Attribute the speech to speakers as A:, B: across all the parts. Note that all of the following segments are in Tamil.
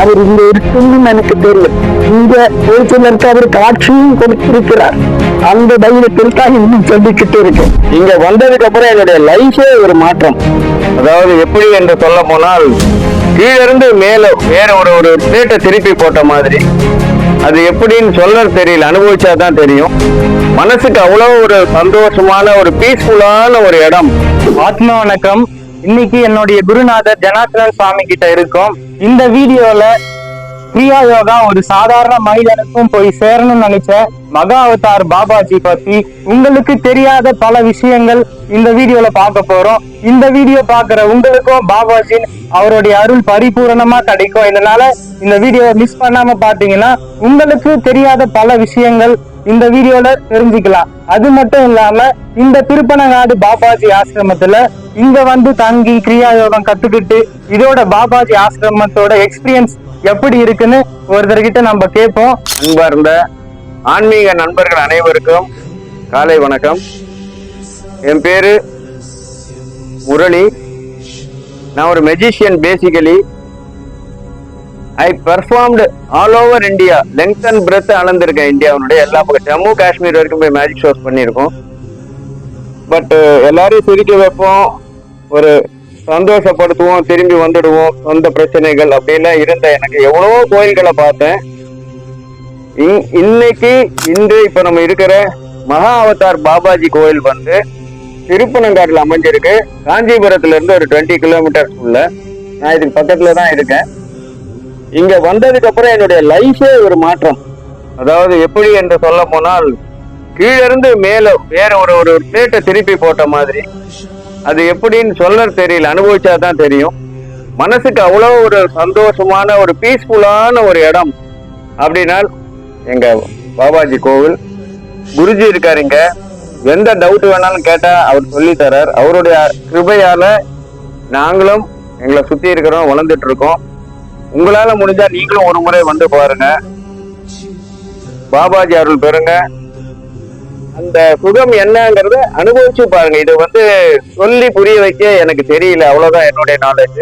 A: அவர் இங்க இருக்குன்னு எனக்கு தெரியும். இங்க ஒரு சிலருக்கு அவர் காட்சியும் கொடுத்திருக்கிறார். அந்த தைரியத்தில் தான் இன்னும் சொல்லிக்கிட்டு இருக்கேன்.
B: இங்க வந்ததுக்கு அப்புறம் என்னுடைய லைஃபே ஒரு மாற்றம். அதாவது எப்படி என்று சொல்ல போனால் கீழிருந்து மேல வேற ஒரு ஒரு பிளேட்டை திருப்பி போட்ட மாதிரி. அது எப்படின்னு சொல்ல தெரியல அனுபவிச்சா தான் தெரியும். மனசுக்கு அவ்வளோ ஒரு சந்தோஷமான ஒரு பீஸ்ஃபுல்லான ஒரு இடம்.
C: ஆத்ம வணக்கம். இன்னைக்கு என்னுடைய குருநாதர் ஜனார்த்தனன் சுவாமி கிட்ட இருக்கோம். இந்த வீடியோல கிரியா யோகா ஒரு சாதாரண மனிதனுக்கும் போய் சேரணும்னு நினைச்ச மகா அவதார் பாபாஜி பத்தி உங்களுக்கு தெரியாத பல விஷயங்கள் இந்த வீடியோல பார்க்க போறோம். இந்த வீடியோ பாக்குற உங்களுக்கும் பாபாஜின் அவருடைய அருள் பரிபூரணமா கிடைக்கும். இதனால இந்த வீடியோவை மிஸ் பண்ணாம பாத்தீங்கன்னா உங்களுக்கு தெரியாத பல விஷயங்கள் இந்த வீடியோல தெரிஞ்சுக்கலாம். அது மட்டும் இல்லாம இந்த திருப்பனங்காடு பாபாஜி ஆசிரமத்துல இங்க வந்து தங்கி கிரியா யோகம் கத்துக்கிட்டு இதோட பாபாஜி ஆசிரமத்தோட எக்ஸ்பீரியன்ஸ் எப்படி இருக்குன்னு ஒருத்தர்கிட்ட நம்ம கேட்போம்.
B: அன்பார்ந்த ஆன்மீக நண்பர்கள் அனைவருக்கும் காலை வணக்கம். என் பேரு முரளி. நான் ஒரு magician basically I performed all over India length and breadth அளந்திருக்கேன் இந்தியாவுடைய எல்லா பக்கம். ஜம்மு காஷ்மீர் வரைக்கும் போய் மேஜிக் ஷோஸ் பண்ணியிருக்கோம். பட் எல்லாரையும் சிரிக்க வைப்போம். ஒரு சந்தோஷப்படுத்துவோம். திரும்பி வந்துடுவோம். சொந்த பிரச்சனைகள் அப்படின்லாம் இருந்த எனக்கு எவ்வளவோ கோயில்களை பார்த்தேன். இன்னைக்கு இன்று இப்ப நம்ம இருக்கிற மகா அவதார் பாபாஜி கோயில் வந்து திருப்பனங்காட்டில் அமைஞ்சிருக்கு. காஞ்சிபுரத்துல இருந்து ஒரு டுவெண்ட்டி கிலோமீட்டர்ஸ் உள்ள. நான் இதுக்கு பக்கத்துல தான் இருக்கேன். இங்க வந்ததுக்கு அப்புறம் என்னுடைய லைஃபே ஒரு மாற்றம். அதாவது எப்படி என்று சொல்ல போனால் கீழிருந்து மேல வேற ஒரு ஒரு பிளேட்டை திருப்பி போட்ட மாதிரி. அது எப்படின்னு சொல்ல தெரியல அனுபவிச்சா தான் தெரியும். மனசுக்கு அவ்வளோ ஒரு சந்தோஷமான ஒரு பீஸ்ஃபுல்லான ஒரு இடம். அப்படின்னால் எங்க பாபாஜி கோவில். குருஜி இருக்காரு இங்க. எந்த டவுட் வேணாலும் கேட்டா அவர் சொல்லி தரார். அவருடைய கிருபையால நாங்களும் எங்களை சுத்தி இருக்கிறோம் வளர்ந்துட்டு இருக்கோம். உங்களால முடிஞ்சா நீங்களும் ஒரு முறை வந்து பாருங்க. பாபாஜி அருள் பெறுங்க. அந்த சுகம் என்னங்கறத அனுபவிச்சு பாருங்க. இது வந்து சொல்லி புரிய வைக்க எனக்கு தெரியல. அவ்வளவுதான் என்னுடைய நாலேஜ்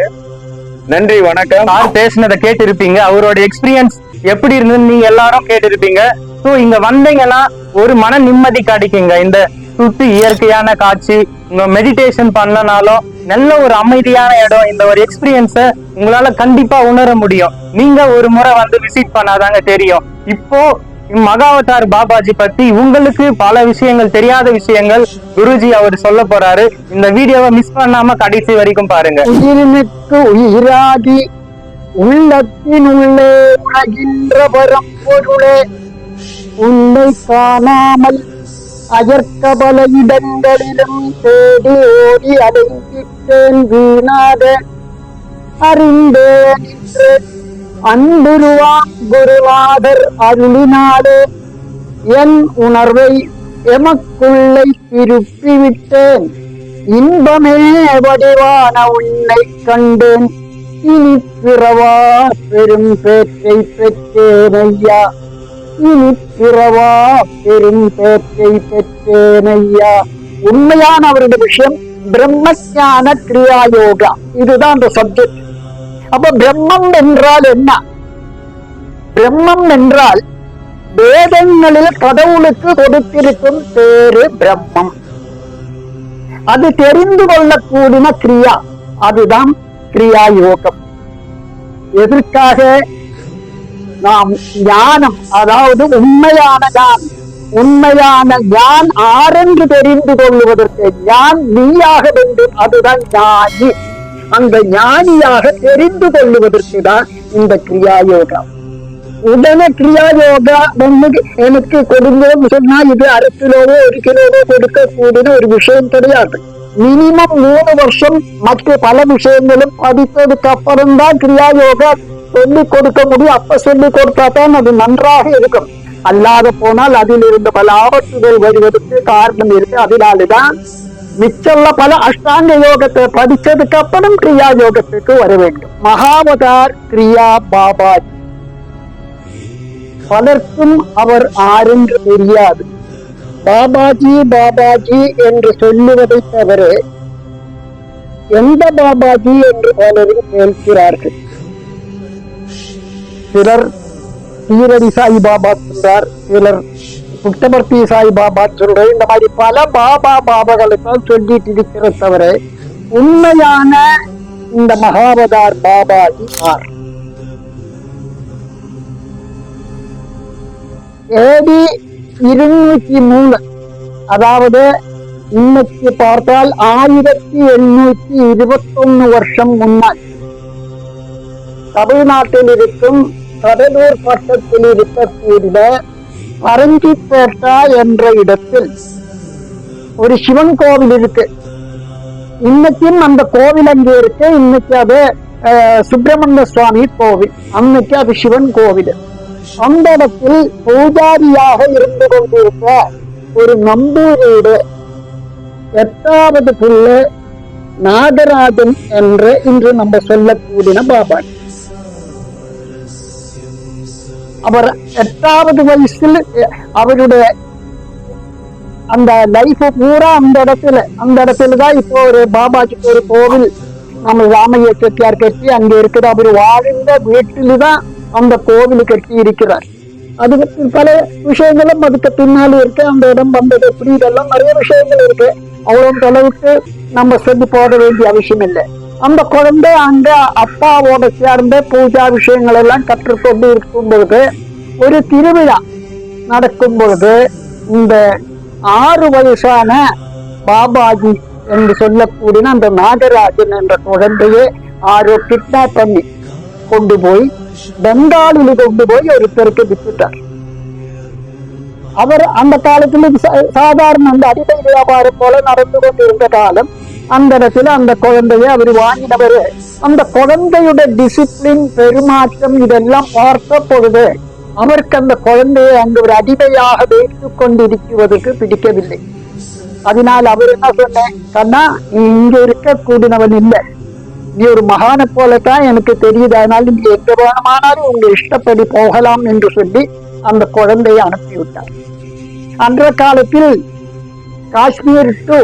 B: நன்றி வணக்கம்.
C: நான் பேசினதை கேட்டிருப்பீங்க. அவரோட எக்ஸ்பீரியன்ஸ் எப்படி இருந்ததுன்னு நீங்க எல்லாரும் கேட்டிருப்பீங்க. ஸோ இங்க வந்தீங்கன்னா ஒரு மன நிம்மதி கிடைக்குங்க. இந்த சுத்தி இயற்கையான காட்சி உங்க மெடிடேஷன் பண்ணனாலும் நல்ல ஒரு அமைதியான இடம் இந்த ஒரு எக்ஸ்பீரியன்ஸை உங்களால கண்டிப்பா உணர முடியும். நீங்க ஒரு முறை வந்து விசிட் பண்ணாதாங்க தெரியும். இப்போ மகாவதார் பாபாஜி பத்தி உங்களுக்கு பல விஷயங்கள் தெரியாத விஷயங்கள் குருஜி அவர் சொல்ல போறாரு. இந்த வீடியோவை மிஸ் பண்ணாம கடைசி வரைக்கும் பாருங்க.
A: உயிரினுக்கு உயிராகி உள்ளத்தின் உள்ளே உணகின்ற பரம்பொருளே உன்னை காணாமல் அயற்கபல இடங்களிலும் தேடி ஓடி அடைந்திட்டேன் வீணாத அறிந்தேன் என்று அன்புருவான் குருநாதர் அருளினாலே என் உணர்வை எமக்குள்ளை திருப்பிவிட்டேன் இன்பமே வடிவான உன்னை கண்டேன் இனி பிறவா பெரும் பேற்றை பெற்றேன் ஐயா இனி பிறவா பெரும் பேற்றை பெற்றேனையா? உண்மையான அவருடைய விஷயம் பிரம்மஞான கிரியா யோகா இதுதான் அந்த சப்ஜெக்ட் அப்ப பிரம்மம் என்றால் என்ன? பிரம்மம் என்றால் வேதங்களில் கடவுளுக்கு கொடுத்திருக்கும் பேரு பிரம்மம். அது தெரிந்து கொள்ளக்கூடிய கிரியா. அதுதான் கிரியா யோகம் எதற்காக? நாம் ஞானம் அதாவது உண்மையான ஞான் உண்மையான ஞான் ஆரென்று தெரிந்து கொள்வதற்கு ஞான் நீயாக வேண்டும் அதுதான் ஞானி. அந்த ஞானியாக தெரிந்து கொள்வதற்கு தான் இந்த கிரியா யோகா உடனே கிரியா யோகா வந்து எனக்கு கொடுங்கன்னு சொன்னா இது அரை கிலோவோ ஒரு கிலோவோ கொடுக்க கூடிய ஒரு விஷயம் கிடையாது. மினிமம் மூணு வருஷம் மற்ற பல விஷயங்களும் படித்ததுக்கு அப்புறம் தான் கிரியா யோகா சொல்லி கொடுக்க முடியும். அப்ப சொல்லி கொடுத்தா தான் அது நன்றாக இருக்கும். அல்லாத போனால் அதில் இருந்து பல ஆபத்துகள் வருவதற்கு காரணம் இருக்கு. அதனாலதான் மிச்சல்ல பல அஷ்டாங்க யோகத்தை படிச்சதுக்கு அப்புறம் கிரியா யோகத்துக்கு வர வேண்டும். மகாவதார் கிரியா பாபாஜி. பலருக்கும் அவர் ஆரென்று தெரியாது. பாபாஜி பாபாஜி என்று சொல்லுவதை தவிர எந்த பாபாஜி என்று பலரும் கேட்கிறார்கள். சிலர் சீரடி சாய் பாபா சார் சிலர் புட்டபர்த்தி சாய் பாபா சொல்ற இந்த மாதிரி பல பாபா பாபாக்களை தான் சொல்லிட்டு இருக்கிற தவிர உண்மையான இந்த மகாவதார் பாபா யார்? ஏடி இருநூத்தி மூணு. அதாவது இன்னைக்கு பார்த்தால் ஆயிரத்தி எண்ணூத்தி இருபத்தொன்னு வருஷம் முன்னாள் தமிழ்நாட்டில் இருக்கும் கடலூர் பட்டத்தில் இருக்கக்கூடிய பரங்கிப்பேட்டா என்ற இடத்தில் ஒரு சிவன் கோவில் இருக்கு. இன்னைக்கும் அந்த கோவில் அங்கே இருக்கு. இன்னைக்கு அது சுப்பிரமணிய சுவாமி கோவில். அன்னைக்கு அது சிவன் கோவில். அந்த இடத்தில் பூஜாரியாக இருந்து கொண்டிருக்க ஒரு நம்பூரோடு எட்டாவது பிள்ளை நாகராஜன் என்று இன்று நம்ம சொல்லக்கூடிய பாபா அவர் எட்டாவது வயசில் அவருடைய அந்த லைஃப் பூரா அந்த இடத்துல அந்த இடத்துல தான் இப்போ ஒரு பாபாஜிக்கு ஒரு கோவில் நம்ம ராமைய செட்டியார் கட்டி அங்க இருக்குது அவர் வாழ்ந்த வீட்டில் தான் அந்த கோவில் கட்டி இருக்கிறார். அதுக்கு பல விஷயங்களும் அதுக்கு பின்னாடி இருக்கு. அந்த இடம் வந்தது எப்படி இதெல்லாம் நிறைய விஷயங்கள் இருக்கு. அவ்வளவு அளவுக்கு நம்ம செஞ்சு போட வேண்டிய அவசியம் இல்லை. அந்த குழந்தை அங்க அப்பாவோட சேர்ந்து பூஜா விஷயங்கள் எல்லாம் கற்றுக்கொண்டு இருக்கும் பொழுது ஒரு திருவிழா நடக்கும் பொழுது இந்த ஆறு வயசான பாபாஜி என்று சொல்லக்கூடிய அந்த நாகராஜன் என்ற குழந்தையை ஆறு கிட்னாப் பண்ணி கொண்டு போய் பெங்காலில் கொண்டு போய் ஒருத்தருக்கு விட்டுட்டார் அவர் அந்த காலத்துல சாதாரண அந்த அடிமை வியாபாரம் போல நடந்து கொண்டிருந்த காலம் அந்த இடத்துல அந்த குழந்தையை அவர் வாங்கினவர். அந்த குழந்தையோட டிசிப்ளின் பெருமாற்றம் இதெல்லாம் பார்த்த பொழுது அவருக்கு அந்த குழந்தையை அங்கு ஒரு அடிமையாக வைத்துக் கொண்டிருக்குவதற்கு பிடிக்கவில்லை. அதனால் அவர் என்ன சொன்னேன் கண்ணா நீ இங்க இருக்க கூடினவன் இல்லை. நீ ஒரு மகானை போலத்தான் எனக்கு தெரியுது. அதனால் நீ எங்க வேணுமானாலும் உங்க இஷ்டப்படி போகலாம் என்று சொல்லி அந்த குழந்தையை அனுப்பிவிட்டார். அன்ற காலத்தில் காஷ்மீர் டு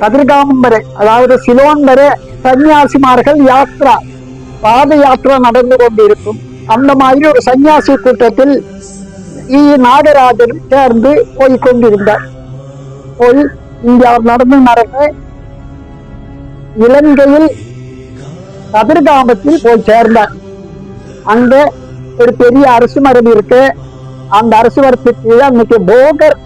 A: கதிர்காமம் வரை அதாவது சிலோன் வரை சன்னியாசிமார்கள் யாத்ரா பாத யாத்திரா நடந்து கொண்டிருக்கும். அந்த மாதிரி ஒரு சன்னியாசி கூட்டத்தில் இ நாகராஜனும் சேர்ந்து போய் கொண்டிருந்தார். போய் இங்கே அவர் நடந்து நடந்து இலங்கையில் கதிர்காமத்தில் போய் சேர்ந்தார். அங்க ஒரு பெரிய அரசு மரம் இருக்கு. அந்த அரசு மரத்துக்கு அன்னைக்கு போகர்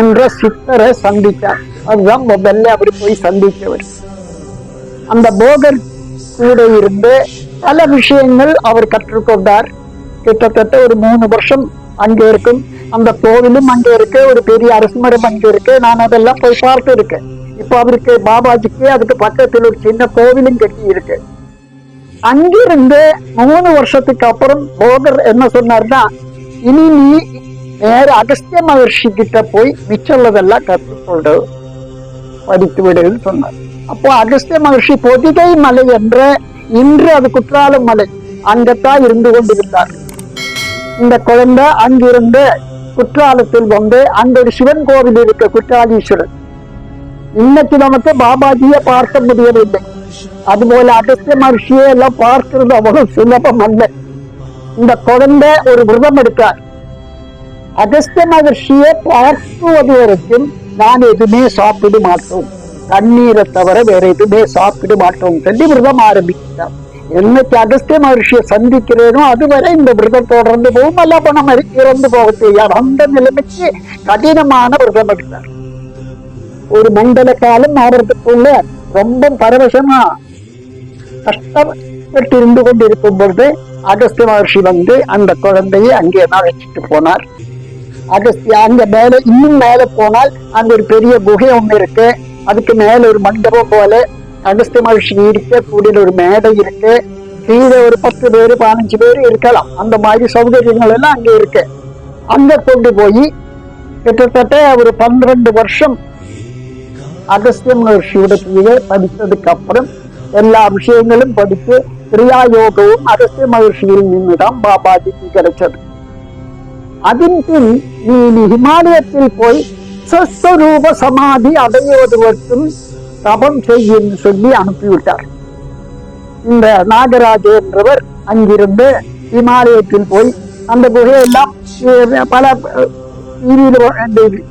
A: என்ற சித்தரை சந்தித்தார். அதுதான் முதல்ல அவர் போய் சந்தித்தவர். அந்த போகர் கூட இருந்து பல விஷயங்கள் அவர் கற்றுக்கொண்டார். கிட்டத்தட்ட ஒரு மூணு வருஷம் அங்கே இருக்கும். அந்த கோவிலும் அங்க இருக்கு ஒரு பெரிய அரசு மரம் இருக்கு. நான் அதெல்லாம் போய் பார்த்து இருக்கேன். இப்போ அவருக்கு பாபாஜிக்கு அதுக்கு பக்கத்தில் ஒரு சின்ன கோவிலும் கட்டி இருக்கு. அங்கிருந்து மூணு வருஷத்துக்கு அப்புறம் போகர் என்ன சொன்னார்னா இனி நீ நேர அகஸ்திய மகர்ஷி கிட்ட போய் மிச்சமுள்ளதெல்லாம் கற்றுக்கொண்டு விடுன்னு சொன்னார். அப்போ அகஸ்திய மகர்ஷி பொதிகை மலை என்ற இன்று அது குற்றாலம் மலை அங்கத்தான் இருந்து கொண்டிருந்தார். இந்த குழந்தை அங்கிருந்து குற்றாலத்தில் வந்து அங்க ஒரு சிவன் கோவில் இருக்க குற்றாலீஸ்வரர். இன்னைக்கு நமக்கு பாபாஜியை பார்க்க முடியவில்லை. அதுபோல அகஸ்திய மகர்ஷியை எல்லாம் பார்க்கிறது அவ்வளவு சுலபம் அல்ல. இந்த குழந்தை ஒரு விரதம் எடுக்கார் அகஸ்திய மகர்ஷியை பார்க்குவது வரைக்கும் நான் எதுவுமே சாப்பிட மாட்டோம். தண்ணீரை தவிர வேற எதுவுமே சாப்பிட மாட்டோம். சொல்லி விரதம் ஆரம்பிக்கிறார். என்னைக்கு அகஸ்திய மகர்ஷியை சந்திக்கிறேனோ அதுவரை இந்த விரதம் தொடர்ந்து போகும். அல்ல பணம் இறந்து போக தெரியாது அந்த நிலைமைக்கு கடினமான விரதம் எடுத்தார் ஒரு மண்டல காலம் ஆவறதுக்குள்ள ரொம்ப பரவசமா கஷ்டப்பட்டு இருந்து கொண்டிருக்கும் பொழுது அகஸ்திய மகர்ஷி வந்து அந்த குழந்தையை அங்கே தான் வச்சுட்டு போனார். அகஸ்தியா அங்க மேல இன்னும் மேல போனால் அங்க ஒரு பெரிய குகை ஒண்ணு இருக்கு. அதுக்கு மேல ஒரு மண்டபம் போல அகஸ்திய மகிழ்ச்சி இருக்க கூடிய ஒரு மேடை இருக்கு. கீழே ஒரு பத்து பேர் பதினஞ்சு பேர் இருக்கலாம். அந்த மாதிரி சௌகரியங்கள் எல்லாம் அங்க இருக்கு. அங்க கொண்டு போய் கிட்டத்தட்ட ஒரு பன்னிரண்டு வருஷம் அகஸ்திய மகர்ஷியோட கீழே படித்ததுக்கு அப்புறம் எல்லா விஷயங்களும் படித்து கிரியா யோகവും அகஸ்திய மகர்ஷியில் நின்றுதான் பாபாஜிக்கு கிடைச்சது. அதன் பின் நீ நீ ஹிமாலயத்தில் போய் சொஸ்வரூப சமாதி அடைவதற்கும் தபம் செய்யும் சொல்லி அனுப்பிவிட்டார். இந்த நாகராஜ என்றவர் அங்கிருந்து இமாலயத்தில் போய் அந்த குகையெல்லாம் பல பல டிவியில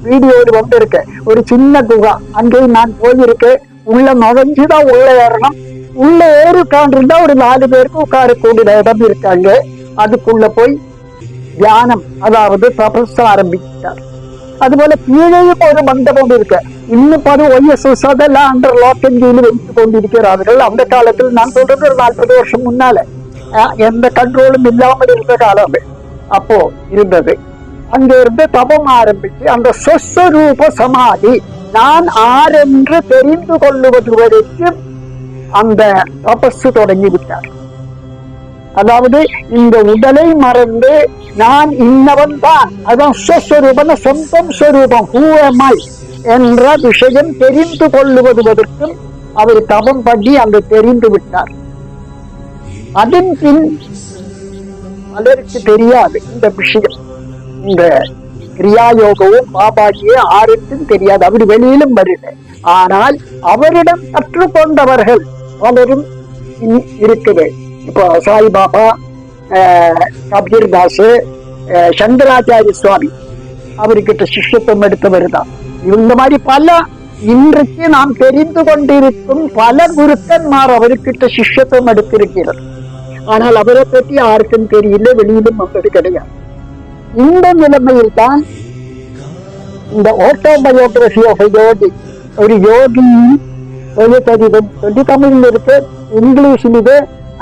A: வீடியோவில் வந்திருக்கு. ஒரு சின்ன குகா. அங்கே நான் போயிருக்கேன். உள்ள நுழைஞ்சுதான் உள்ள ஏறணும். உள்ள ஏறி உட்காந்துருந்தா ஒரு நாலு பேருக்கு உட்காரக்கூடிய இடம் இருக்காங்க. அதுக்குள்ள போய் தியானம் அதாவது தபஸ் ஆரம்பித்தார் അതുപോലെ കീഴേയും ഒരു മണ്ഡപം இருக்கு இன்னும் பல ஒய்எஸ்எஸ் அதெல்லாம் அண்டர் லாக் அண்ட் கீழ் வைத்துக் கொண்டிருக்கிறார்கள் அந்த காலத்தில் நான் சொல்றது ஒரு நாற்பது வருஷம் முன்னால அஹ், எந்த கண்ட்ரோலும் இல்லாமல் இருந்த காலம் அது. அப்போ இருந்தது அங்க இருந்து தபம் ஆரம்பிச்சு அந்த சொஸ்வரூப சமாதி நான் ஆரென்று தெரிந்து கொள்ளுவது வரைக்கும் அந்த தபசு தொடங்கி விட்டார் அதாவது இந்த உடலை மறந்து நான் இன்னவன் தான் அதான் ஸ்வஸ்வரூபம் சொந்தம் ஸ்வரூபம் ஹூஎம்ஐ என்ற விஷயம் தெரிந்து கொள்ளுவதுவதற்கும் அவர் தவம் பண்ணி அங்கு தெரிந்து விட்டார். அதன் பின் பலருக்கு தெரியாது இந்த விஷயம். இந்த கிரியாயோகமும் பாபாஜியும் யாருக்கும் தெரியாது. அவர் வெளியிலும் வருது ஆனால் அவரிடம் கற்றுக்கொண்டவர்கள் பலரும் இ- இப்போ சாய்பாபா கபீர் தாஸ் சங்கராச்சாரிய சுவாமி அவர்கிட்ட சிஷ்யத்துவம் எடுத்தவர் தான். இந்த மாதிரி பல இன்றைக்கு நாம் தெரிந்து கொண்டிருக்கும் பல குருக்கன்மார் அவர்கிட்ட சிஷ்யத்துவம் எடுத்திருக்கிறார் ஆனால் அவரை பற்றி யாருக்கும் தெரியல வெளியிலும் வந்தது கிடையாது. இந்த நிலைமையில் தான் இந்த ஆட்டோபயோகிராஃபி ஆஃப் யோகி ஒரு யோகி சொல்லி தமிழில் இருக்கு இங்கிலீஷில் இது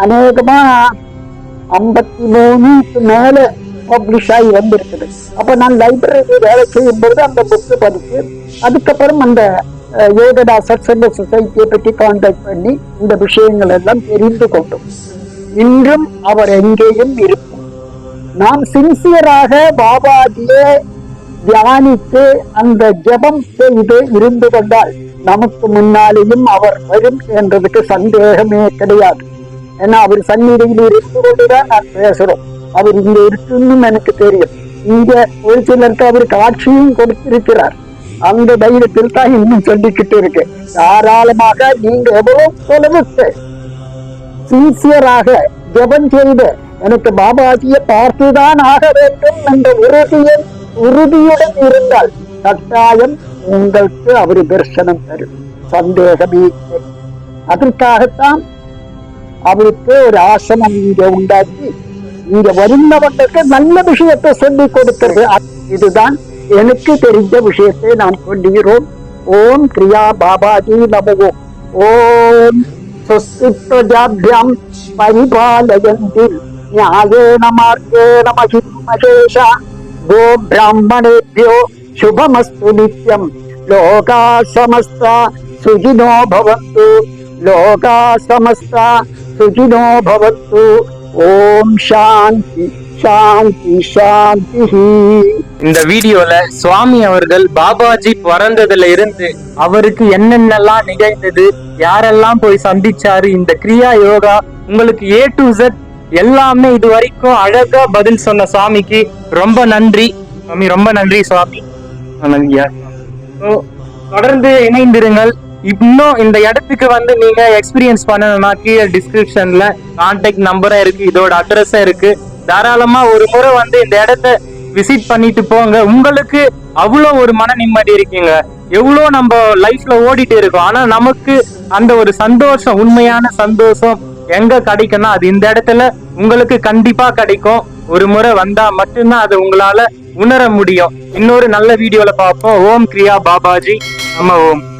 A: அநேகமா ஐம்பத்தி மூணுக்கு மேல பப்ளிஷ் ஆகி வந்திருக்குது. அப்ப நான் லைப்ரரி வேலை செய்யும் பொழுது அந்த புக்கு படிச்சு அதுக்கப்புறம் அந்த யோகடா சத்சங்க சொசைட்டியை பற்றி கான்டாக்ட் பண்ணி இந்த விஷயங்கள் எல்லாம் தெரிந்து கொண்டோம் இன்றும் அவர் எங்கேயும் இருக்கும் நாம் சின்சியராக பாபாஜியை தியானித்து அந்த ஜெபம் செய்து இருந்து கொண்டால் நமக்கு முன்னாலேயும் அவர் வரும் என்றதுக்கு சந்தேகமே கிடையாது. ஏன்னா அவர் சந்நிதியில் இருந்து கொண்டுதான் நான் பேசுறோம் அவர் இங்க இருக்குன்னு எனக்கு தெரியும். இங்க ஒரு சிலருக்கு அவர் காட்சியும் கொடுத்திருக்கிறார். அந்த தைரியத்தில் தான் இன்னும் சொல்லிக்கிட்டு இருக்கு தாராளமாக நீங்க எவ்வளவு தொலைவுக்கு சின்சியராக ஜபம் செய்து எனக்கு பாபாஜியை பார்த்துதான் ஆக வேண்டும் என்ற உறுதியை உறுதியுடன் இருந்தால் கட்டாயம் உங்களுக்கு அவர் தரிசனம் தரும். சந்தேகமே அதற்காகத்தான் അവർക്ക് ഒരു ആശ്രമം ഇന്ത്യ ഉണ്ടാക്കി. ഇന്ത്യ വരുന്നവർക്ക് നല്ല വിഷയത്തെ ചൊല്ലി കൊടുത്തത് ഇതുതാണ് എനിക്ക് തെരിഞ്ഞ വിഷയത്തെ നാം കൊണ്ടിരോ ഓം ക്രിയാ ബാബാജി നമോ. ഓം സ്വസ്തി പ്രജാഭ്യം പരിപാലയന്തി. ന്യായേണ മാർഗേണ മഹിമേഷ ഗോ ബ്രാഹ്മണേഭ്യോ ശുഭമസ്തു നിത്യം. ലോകാ സമസ്ത സുജിനോ ഭവന്തു. ലോകാ സമസ്ത सुखिनो भवन्तु ॐ शान्ति शान्ति शान्तिः
C: இந்த வீடியோல சுவாமி அவர்கள் பாபாஜி பிறந்ததுல இருந்து அவருக்கு என்னென்னலாம் நிகழ்ந்தது யாரெல்லாம் போய் சந்திச்சாரு இந்த கிரியா யோகா உங்களுக்கு ஏ டு Z எல்லாமே இது வரைக்கும் அழகா பதில் சொன்ன சுவாமிக்கு ரொம்ப நன்றி சுவாமி ரொம்ப நன்றி சுவாமி நன்றியா So, தொடர்ந்து இணைந்திருங்கள் இன்னும் இந்த இடத்துக்கு வந்து நீங்க எக்ஸ்பீரியன்ஸ் பண்ணணும்னா கீழே டிஸ்கிரிப்ஷன்ல கான்டாக்ட் நம்பரும் இருக்கு இதோட அட்ரஸும் இருக்கு. தாராளமா ஒரு முறை வந்து இந்த இடத்த விசிட் பண்ணிட்டு போங்க. உங்களுக்கு அவ்வளோ ஒரு மன நிம்மதி இருக்குங்க. எவ்வளோ நம்ம லைஃப்ல ஓடிட்டு இருக்கோம். ஆனா நமக்கு அந்த ஒரு சந்தோஷம் உண்மையான சந்தோஷம் எங்க கிடைக்கும்னா அது இந்த இடத்துல உங்களுக்கு கண்டிப்பா கிடைக்கும். ஒரு முறை வந்தா மட்டும்தான் அது உங்களால உணர முடியும். இன்னொரு நல்ல வீடியோல பார்ப்போம். ஓம் கிரியா பாபாஜி. நம்ம ஓம்.